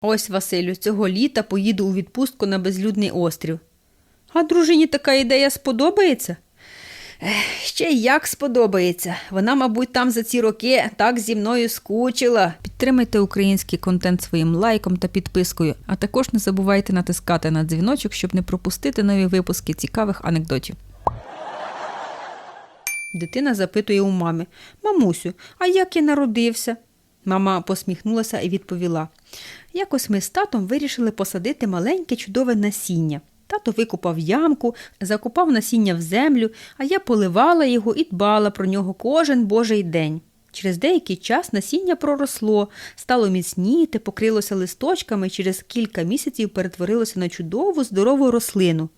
Ось, Василю, цього літа поїду у відпустку на безлюдний острів. А дружині така ідея сподобається? Ех, ще як сподобається. Вона, мабуть, там за ці роки так зі мною скучила. Підтримайте український контент своїм лайком та підпискою, а також не забувайте натискати на дзвіночок, щоб не пропустити нові випуски цікавих анекдотів. Дитина запитує у мами: Мамусю, а як я народився? Мама посміхнулася і відповіла: Якось ми з татом вирішили посадити маленьке чудове насіння. Тато викопав ямку, закопав насіння в землю, а я поливала його і дбала про нього кожен божий день. Через деякий час насіння проросло, стало міцніти, покрилося листочками через кілька місяців перетворилося на чудову здорову рослину.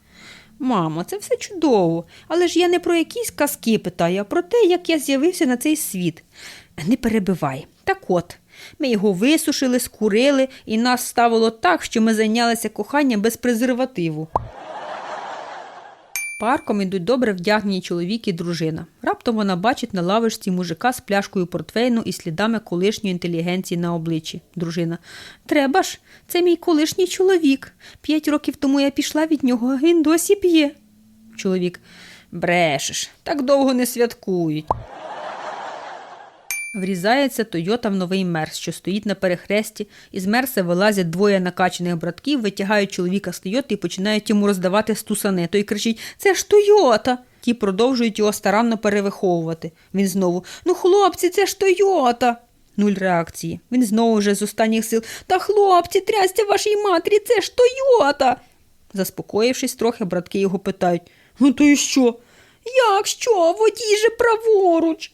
Мамо, це все чудово, але ж я не про якісь казки питаю, а про те, як я з'явився на цей світ. Не перебивай. Так от, ми його висушили, скурили, і нас ставило так, що ми зайнялися коханням без презервативу. Парком ідуть добре вдягнені чоловік і дружина. Раптом вона бачить на лавочці мужика з пляшкою портвейну і слідами колишньої інтелігенції на обличчі. Дружина. Треба ж, це мій колишній чоловік. П'ять років тому я пішла від нього, а він досі п'є. Чоловік. Брешеш, так довго не святкують. Врізається Тойота в новий мерс, що стоїть на перехресті. Із мерса вилазять двоє накачаних братків, витягають чоловіка з Тойоти і починають йому роздавати стусани. Той кричить: Це ж Тойота! Ті продовжують його старанно перевиховувати. Він знову: Ну, хлопці, це ж Тойота! Нуль реакції. Він знову вже з останніх сил. Та хлопці, трясся вашій матері, це ж Тойота. Заспокоївшись трохи, братки його питають: Ну то і що? Як що? Водій же праворуч.